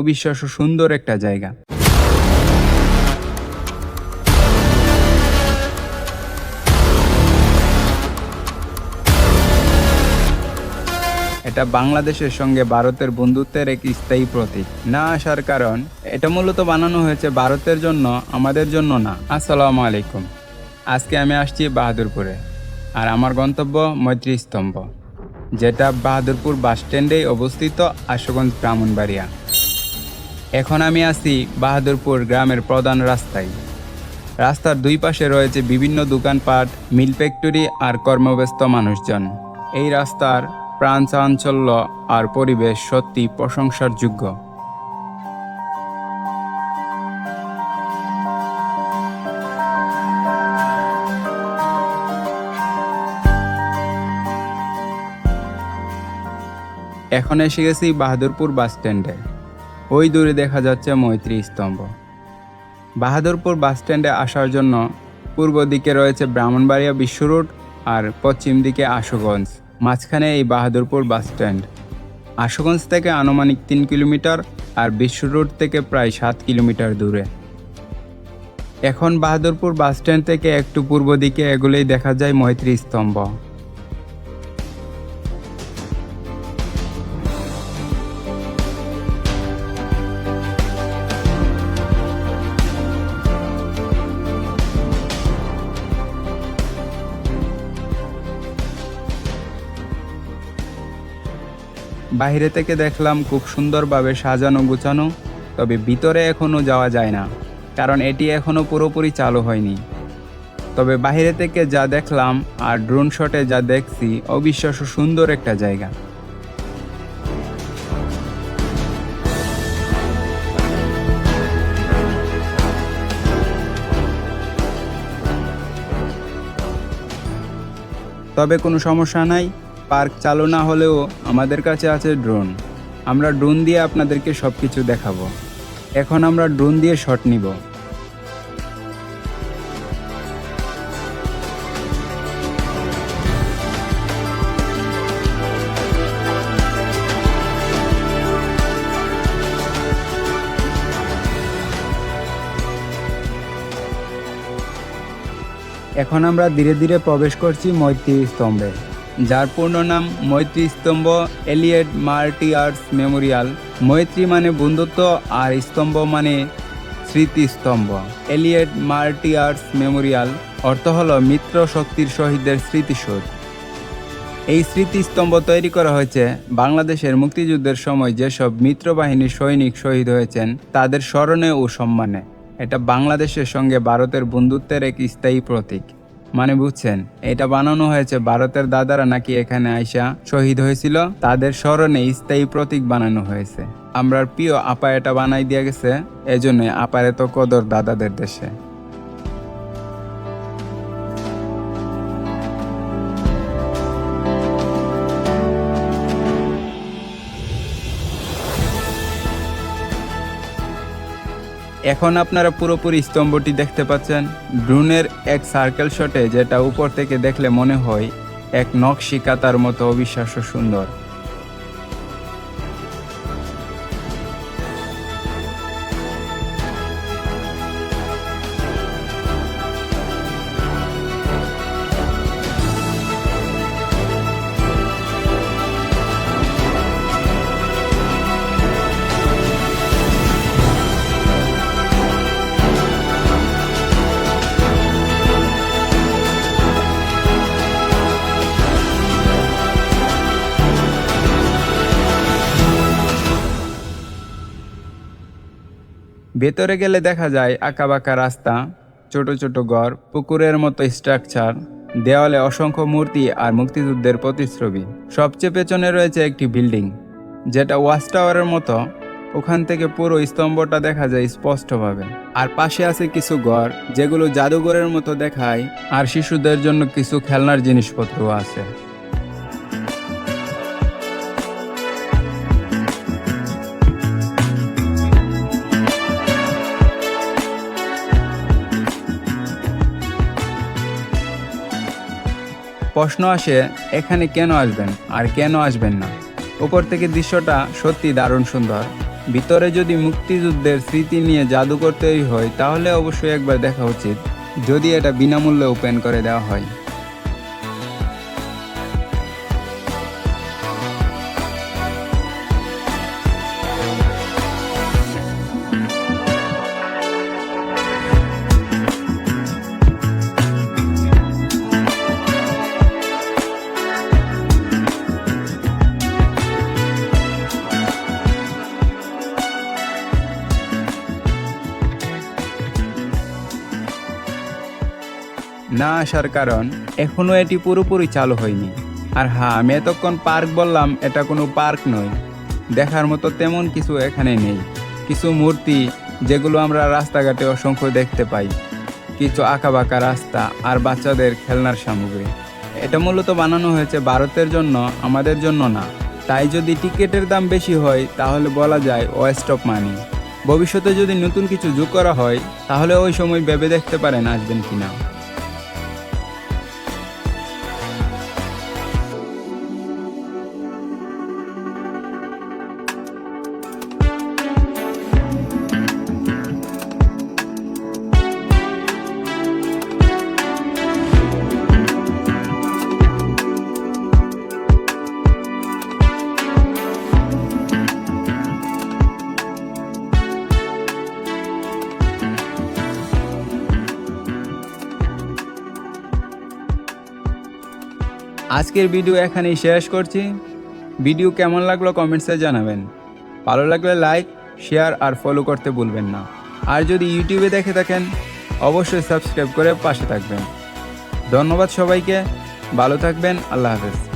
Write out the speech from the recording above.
অবিশ্বাস্য সুন্দর একটা জায়গা। এটা বাংলাদেশের সঙ্গে ভারতের বন্ধুত্বের এক স্থায়ী প্রতীক। না আসার কারণ, এটা মূলত বানানো হয়েছে ভারতের জন্য, আমাদের জন্য না। আসসালামু আলাইকুম। আজকে আমি আসছি বাহাদুরপুরে, আর আমার গন্তব্য মৈত্রী স্তম্ভ, যেটা বাহাদুরপুর বাস স্ট্যান্ডেই অবস্থিত আশুগঞ্জ ব্রাহ্মণবাড়িয়া। এখন আমি আছি বাহাদুরপুর গ্রামের প্রধান রাস্তায়। রাস্তার দুই পাশে রয়েছে বিভিন্ন দোকানপাট, মিল ফ্যাক্টরি আর কর্মব্যস্ত মানুষজন। এই রাস্তার প্রাণ চাঞ্চল্য আর পরিবেশ সত্যি প্রশংসার যোগ্য এখন এসে গেছি বাহাদুরপুর বাস স্ট্যান্ডে ওই দূরে দেখা যাচ্ছে মৈত্রী স্তম্ভ। বাহাদুরপুর বাস স্ট্যান্ডে আসার জন্য পূর্ব দিকে রয়েছে ব্রাহ্মণবাড়িয়া বিশ্ব রোড আর পশ্চিম দিকে আশুগঞ্জ। মাঝখানে এই বাহাদুরপুর বাস স্ট্যান্ড। আশুগঞ্জ থেকে আনুমানিক তিন কিলোমিটার আর বিশ্ব রোড থেকে প্রায় সাত কিলোমিটার দূরে। এখন বাহাদুরপুর বাস স্ট্যান্ড থেকে একটু পূর্ব দিকে এগুলোই দেখা যায় মৈত্রী স্তম্ভ। বাইরে থেকে দেখলাম খুব সুন্দরভাবে সাজানো গুছানো, তবে ভিতরে এখনও যাওয়া যায় না, কারণ এটি এখনও পুরোপুরি চালু হয়নি। তবে বাইরে থেকে যা দেখলাম আর ড্রোন শটে যা দেখছি, অবিশ্বাস্য সুন্দর একটা জায়গা। তবে কোনো সমস্যা নাই পার্ক চালু না হলেও আমাদের কাছে আছে ড্রোন। আমরা ড্রোন দিয়ে আপনাদেরকে সব কিছু দেখাবো। এখন আমরা ড্রোন দিয়ে শট নিব। এখন আমরা ধীরে ধীরে প্রবেশ করছি মৈত্রী স্তম্ভে। যার পূর্ণ নাম মৈত্রী স্তম্ভ এলিয়েট মার্টি আর্টস মেমোরিয়াল। মৈত্রী মানে বন্ধুত্ব আর স্তম্ভ মানে স্মৃতিস্তম্ভ। এলিয়েট মার্টি আর্টস মেমোরিয়াল অর্থ হলো মিত্র শক্তির শহীদদের স্মৃতিসৌধ। এই স্মৃতিস্তম্ভ তৈরি করা হয়েছে বাংলাদেশের মুক্তিযুদ্ধের সময় যেসব মিত্রবাহিনীর সৈনিক শহীদ হয়েছেন তাদের স্মরণে ও সম্মানে। এটা বাংলাদেশের সঙ্গে ভারতের বন্ধুত্বের এক স্থায়ী প্রতীক। মানে বুঝছেন, এটা বানানো হয়েছে ভারতের দাদারা নাকি এখানে আইসা শহীদ হয়েছিল? তাদের স্মরণে স্থায়ী প্রতীক বানানো হয়েছে। আমরার প্রিয় আপা এটা বানাই দিয়ে গেছে, এজন্য আপার এত কদর দাদাদের দেশে। এখন আপনারা পুরোপুরি স্তম্ভটি দেখতে পাচ্ছেন। ড্রোনের এক সার্কেল শটে যেটা উপর থেকে দেখলে মনে হয় এক নকশি কাতার মতো অবিশ্বাস্য সুন্দর। ভেতরে গেলে দেখা যায় আঁকাবাঁকা রাস্তা, ছোট ছোট ঘর, পুকুরের মতো স্ট্রাকচার, দেওয়ালে অসংখ্য মূর্তি আর মুক্তিযুদ্ধের প্রতিচ্ছবি। সবচেয়ে পেছনে রয়েছে একটি বিল্ডিং, যেটা ওয়াচ টাওয়ারের মতো। ওখান থেকে পুরো স্তম্ভটা দেখা যায় স্পষ্টভাবে। আর পাশে আছে কিছু ঘর, যেগুলো জাদুঘরের মতো দেখায়, আর শিশুদের জন্য কিছু খেলনার জিনিসপত্র আছে। প্রশ্ন আসে, এখানে কেন আসবেন আর কেন আসবেন না? উপর থেকে দৃশ্যটা সত্যি দারুণ সুন্দর। ভিতরে যদি মুক্তিযুদ্ধের স্মৃতি নিয়ে জাদু করতেই হয়, তাহলে অবশ্যই একবার দেখা উচিত, যদি এটা বিনামূল্যে ওপেন করে দেওয়া হয়। না আসার কারণ এখনও এটি পুরোপুরি চালু হয়নি। আর হ্যাঁ আমি এতক্ষণ পার্ক বললাম, এটা কোনো পার্ক নয়। দেখার মতো তেমন কিছু এখানে নেই। কিছু মূর্তি, যেগুলো আমরা রাস্তাঘাটে অসংখ্য দেখতে পাই। কিছু আঁকাবাঁকা রাস্তা আর বাচ্চাদের খেলনার সামগ্রী। এটা মূলত বানানো হয়েছে ভারতের জন্য, আমাদের জন্য না। তাই যদি টিকিটের দাম বেশি হয়, তাহলে বলা যায় ওয়েস্ট অফ মানি ভবিষ্যতে যদি নতুন কিছু যোগ করা হয়, তাহলে ওই সময় ভেবে দেখতে পারেন আসবেন কিনা। আজকের ভিডিও এখানেই শেষ করছি। ভিডিও কেমন লাগল কমেন্টসে জানাবেন। ভালো লাগলে লাইক, শেয়ার আর ফলো করতে ভুলবেন না। আর যদি ইউটিউবে দেখে থাকেন, অবশ্যই সাবস্ক্রাইব করে পাশে থাকবেন। ধন্যবাদ সবাইকে। ভালো থাকবেন। আল্লাহ হাফেজ।